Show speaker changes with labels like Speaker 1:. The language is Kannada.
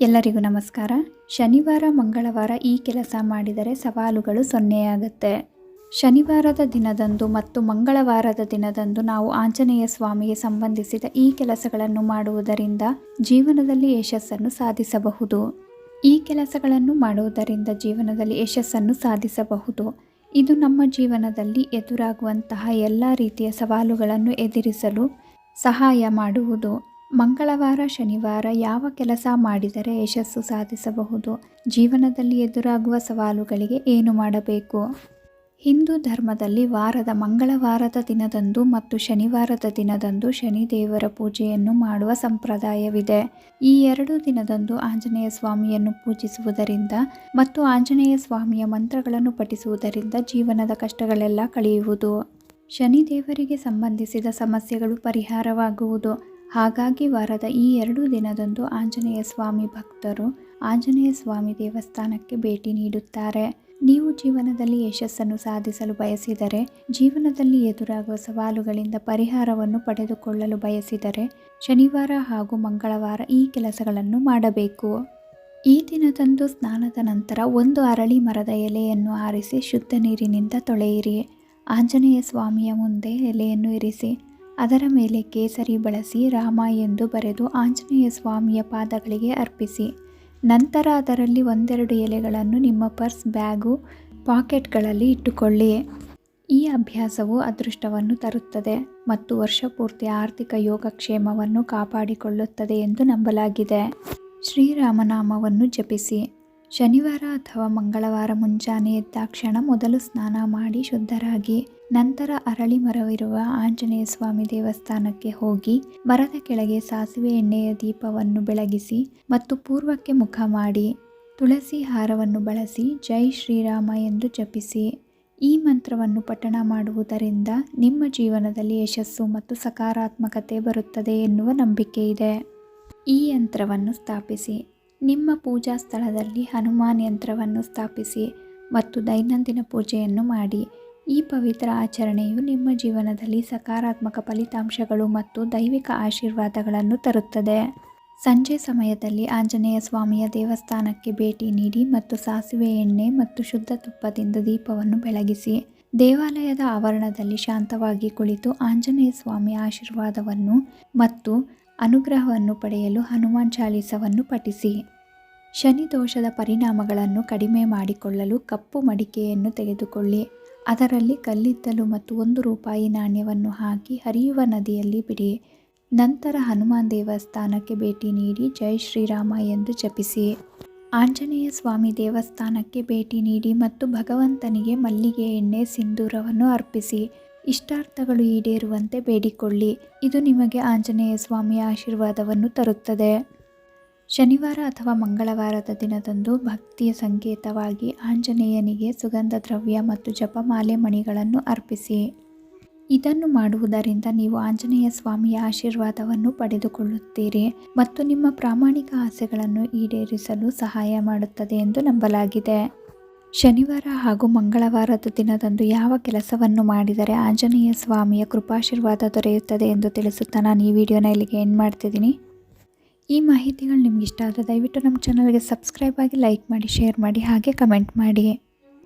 Speaker 1: ಎಲ್ಲರಿಗೂ ನಮಸ್ಕಾರ. ಶನಿವಾರ, ಮಂಗಳವಾರ ಈ ಕೆಲಸ ಮಾಡಿದರೆ ಸವಾಲುಗಳು ಸೊನ್ನೆಯಾಗುತ್ತೆ ಶನಿವಾರದ ದಿನದಂದು ಮತ್ತು ಮಂಗಳವಾರದ ದಿನದಂದು ನಾವು ಆಂಜನೇಯ ಸ್ವಾಮಿಗೆ ಸಂಬಂಧಿಸಿದ ಈ ಕೆಲಸಗಳನ್ನು ಮಾಡುವುದರಿಂದ ಜೀವನದಲ್ಲಿ ಯಶಸ್ಸನ್ನು ಸಾಧಿಸಬಹುದು. ಈ ಕೆಲಸಗಳನ್ನು ಮಾಡುವುದರಿಂದ ಜೀವನದಲ್ಲಿ ಯಶಸ್ಸನ್ನು ಸಾಧಿಸಬಹುದು. ಇದು ನಮ್ಮ ಜೀವನದಲ್ಲಿ ಎದುರಾಗುವಂತಹ ಎಲ್ಲ ರೀತಿಯ ಸವಾಲುಗಳನ್ನು ಎದುರಿಸಲು ಸಹಾಯ ಮಾಡುವುದು. ಮಂಗಳವಾರ, ಶನಿವಾರ ಯಾವ ಕೆಲಸ ಮಾಡಿದರೆ ಯಶಸ್ಸು ಸಾಧಿಸಬಹುದು? ಜೀವನದಲ್ಲಿ ಎದುರಾಗುವ ಸವಾಲುಗಳಿಗೆ ಏನು ಮಾಡಬೇಕು? ಹಿಂದೂ ಧರ್ಮದಲ್ಲಿ ವಾರದ ಮಂಗಳವಾರದ ದಿನದಂದು ಮತ್ತು ಶನಿವಾರದ ದಿನದಂದು ಶನಿದೇವರ ಪೂಜೆಯನ್ನು ಮಾಡುವ ಸಂಪ್ರದಾಯವಿದೆ. ಈ ಎರಡು ದಿನದಂದು ಆಂಜನೇಯ ಸ್ವಾಮಿಯನ್ನು ಪೂಜಿಸುವುದರಿಂದ ಮತ್ತು ಆಂಜನೇಯ ಸ್ವಾಮಿಯ ಮಂತ್ರಗಳನ್ನು ಪಠಿಸುವುದರಿಂದ ಜೀವನದ ಕಷ್ಟಗಳೆಲ್ಲ ಕಳೆಯುವುದು. ಶನಿದೇವರಿಗೆ ಸಂಬಂಧಿಸಿದ ಸಮಸ್ಯೆಗಳು ಪರಿಹಾರವಾಗುವುದು. ಹಾಗಾಗಿ ವಾರದ ಈ ಎರಡು ದಿನದಂದು ಆಂಜನೇಯ ಸ್ವಾಮಿ ಭಕ್ತರು ಆಂಜನೇಯ ಸ್ವಾಮಿ ದೇವಸ್ಥಾನಕ್ಕೆ ಭೇಟಿ ನೀಡುತ್ತಾರೆ. ನೀವು ಜೀವನದಲ್ಲಿ ಯಶಸ್ಸನ್ನು ಸಾಧಿಸಲು ಬಯಸಿದರೆ, ಜೀವನದಲ್ಲಿ ಎದುರಾಗುವ ಸವಾಲುಗಳಿಂದ ಪರಿಹಾರವನ್ನು ಪಡೆದುಕೊಳ್ಳಲು ಬಯಸಿದರೆ ಶನಿವಾರ ಹಾಗೂ ಮಂಗಳವಾರ ಈ ಕೆಲಸಗಳನ್ನು ಮಾಡಬೇಕು. ಈ ದಿನದಂದು ಸ್ನಾನದ ನಂತರ ಒಂದು ಅರಳಿ ಮರದ ಎಲೆಯನ್ನು ಆರಿಸಿ ಶುದ್ಧ ನೀರಿನಿಂದ ತೊಳೆಯಿರಿ. ಆಂಜನೇಯ ಸ್ವಾಮಿಯ ಮುಂದೆ ಎಲೆಯನ್ನು ಇರಿಸಿ ಅದರ ಮೇಲೆ ಕೇಸರಿ ಬಳಸಿ ರಾಮ ಎಂದು ಬರೆದು ಆಂಜನೇಯ ಸ್ವಾಮಿಯ ಪಾದಗಳಿಗೆ ಅರ್ಪಿಸಿ. ನಂತರ ಅದರಲ್ಲಿ ಒಂದೆರಡು ಎಲೆಗಳನ್ನು ನಿಮ್ಮ ಪರ್ಸ್ ಬ್ಯಾಗು ಪಾಕೆಟ್ಗಳಲ್ಲಿ ಇಟ್ಟುಕೊಳ್ಳಿ. ಈ ಅಭ್ಯಾಸವು ಅದೃಷ್ಟವನ್ನು ತರುತ್ತದೆ ಮತ್ತು ವರ್ಷಪೂರ್ತಿ ಆರ್ಥಿಕ ಯೋಗಕ್ಷೇಮವನ್ನು ಕಾಪಾಡಿಕೊಳ್ಳುತ್ತದೆ ಎಂದು ನಂಬಲಾಗಿದೆ. ಶ್ರೀರಾಮನಾಮವನ್ನು ಜಪಿಸಿ. ಶನಿವಾರ ಅಥವಾ ಮಂಗಳವಾರ ಮುಂಜಾನೆ ಎದ್ದಾಕ್ಷಣ ಮೊದಲು ಸ್ನಾನ ಮಾಡಿ ಶುದ್ಧರಾಗಿ, ನಂತರ ಅರಳಿ ಮರವಿರುವ ಆಂಜನೇಯ ಸ್ವಾಮಿ ದೇವಸ್ಥಾನಕ್ಕೆ ಹೋಗಿ, ಮರದ ಕೆಳಗೆ ಸಾಸಿವೆ ಎಣ್ಣೆಯ ದೀಪವನ್ನು ಬೆಳಗಿಸಿ ಮತ್ತು ಪೂರ್ವಕ್ಕೆ ಮುಖ ಮಾಡಿ, ತುಳಸಿ ಹಾರವನ್ನು ಬಳಸಿ ಜೈ ಶ್ರೀರಾಮ ಎಂದು ಜಪಿಸಿ. ಈ ಮಂತ್ರವನ್ನು ಪಠಣ ಮಾಡುವುದರಿಂದ ನಿಮ್ಮ ಜೀವನದಲ್ಲಿ ಯಶಸ್ಸು ಮತ್ತು ಸಕಾರಾತ್ಮಕತೆ ಬರುತ್ತದೆ ಎನ್ನುವ ನಂಬಿಕೆ ಇದೆ. ಈ ಯಂತ್ರವನ್ನು ಸ್ಥಾಪಿಸಿ. ನಿಮ್ಮ ಪೂಜಾ ಸ್ಥಳದಲ್ಲಿ ಹನುಮಾನ್ ಯಂತ್ರವನ್ನು ಸ್ಥಾಪಿಸಿ ಮತ್ತು ದೈನಂದಿನ ಪೂಜೆಯನ್ನು ಮಾಡಿ. ಈ ಪವಿತ್ರ ಆಚರಣೆಯು ನಿಮ್ಮ ಜೀವನದಲ್ಲಿ ಸಕಾರಾತ್ಮಕ ಫಲಿತಾಂಶಗಳು ಮತ್ತು ದೈವಿಕ ಆಶೀರ್ವಾದಗಳನ್ನು ತರುತ್ತದೆ. ಸಂಜೆ ಸಮಯದಲ್ಲಿ ಆಂಜನೇಯ ಸ್ವಾಮಿಯ ದೇವಸ್ಥಾನಕ್ಕೆ ಭೇಟಿ ನೀಡಿ ಮತ್ತು ಸಾಸಿವೆ ಎಣ್ಣೆ ಮತ್ತು ಶುದ್ಧ ತುಪ್ಪದಿಂದ ದೀಪವನ್ನು ಬೆಳಗಿಸಿ, ದೇವಾಲಯದ ಆವರಣದಲ್ಲಿ ಶಾಂತವಾಗಿ ಕುಳಿತು ಆಂಜನೇಯ ಸ್ವಾಮಿಯ ಆಶೀರ್ವಾದವನ್ನು ಮತ್ತು ಅನುಗ್ರಹವನ್ನು ಪಡೆಯಲು ಹನುಮಾನ್ ಚಾಲೀಸವನ್ನು ಪಠಿಸಿ. ಶನಿ ದೋಷದ ಪರಿಣಾಮಗಳನ್ನು ಕಡಿಮೆ ಮಾಡಿಕೊಳ್ಳಲು ಕಪ್ಪು ಮಡಿಕೆಯನ್ನು ತೆಗೆದುಕೊಳ್ಳಿ. ಅದರಲ್ಲಿ ಕಲ್ಲಿದ್ದಲು ಮತ್ತು ಒಂದು ರೂಪಾಯಿ ನಾಣ್ಯವನ್ನು ಹಾಕಿ ಹರಿಯುವ ನದಿಯಲ್ಲಿ ಬಿಡಿ. ನಂತರ ಹನುಮಾನ್ ದೇವಸ್ಥಾನಕ್ಕೆ ಭೇಟಿ ನೀಡಿ ಜೈ ಶ್ರೀರಾಮ ಎಂದು ಜಪಿಸಿ. ಆಂಜನೇಯ ಸ್ವಾಮಿ ದೇವಸ್ಥಾನಕ್ಕೆ ಭೇಟಿ ನೀಡಿ ಮತ್ತು ಭಗವಂತನಿಗೆ ಮಲ್ಲಿಗೆ ಎಣ್ಣೆ ಸಿಂಧೂರವನ್ನು ಅರ್ಪಿಸಿ. ಇಷ್ಟಾರ್ಥಗಳು ಈಡೇರುವಂತೆ ಬೇಡಿಕೊಳ್ಳಿ. ಇದು ನಿಮಗೆ ಆಂಜನೇಯ ಸ್ವಾಮಿಯ ಆಶೀರ್ವಾದವನ್ನು ತರುತ್ತದೆ. ಶನಿವಾರ ಅಥವಾ ಮಂಗಳವಾರದ ದಿನದಂದು ಭಕ್ತಿಯ ಸಂಕೇತವಾಗಿ ಆಂಜನೇಯನಿಗೆ ಸುಗಂಧ ದ್ರವ್ಯ ಮತ್ತು ಜಪಮಾಲೆ ಮಣಿಗಳನ್ನು ಅರ್ಪಿಸಿ. ಇದನ್ನು ಮಾಡುವುದರಿಂದ ನೀವು ಆಂಜನೇಯ ಸ್ವಾಮಿಯ ಆಶೀರ್ವಾದವನ್ನು ಪಡೆದುಕೊಳ್ಳುತ್ತೀರಿ ಮತ್ತು ನಿಮ್ಮ ಪ್ರಾಮಾಣಿಕ ಆಸೆಗಳನ್ನು ಈಡೇರಿಸಲು ಸಹಾಯ ಮಾಡುತ್ತದೆ ಎಂದು ನಂಬಲಾಗಿದೆ. ಶನಿವಾರ ಹಾಗೂ ಮಂಗಳವಾರದ ದಿನದಂದು ಯಾವ ಕೆಲಸವನ್ನು ಮಾಡಿದರೆ ಆಂಜನೇಯ ಸ್ವಾಮಿಯ ಕೃಪಾಶೀರ್ವಾದ ದೊರೆಯುತ್ತದೆ ಎಂದು ತಿಳಿಸುತ್ತಾ ನಾನು ಈ ವಿಡಿಯೋನ ಇಲ್ಲಿಗೆ ಎಂಡ್ ಮಾಡ್ತಿದ್ದೀನಿ. ಈ ಮಾಹಿತಿಗಳು ನಿಮ್ಗೆ ಇಷ್ಟ ಆದರೆ ದಯವಿಟ್ಟು ನಮ್ಮ ಚಾನಲ್ಗೆ ಸಬ್ಸ್ಕ್ರೈಬ್ ಆಗಿ ಲೈಕ್ ಮಾಡಿ ಶೇರ್ ಮಾಡಿ, ಹಾಗೆ ಕಮೆಂಟ್ ಮಾಡಿ.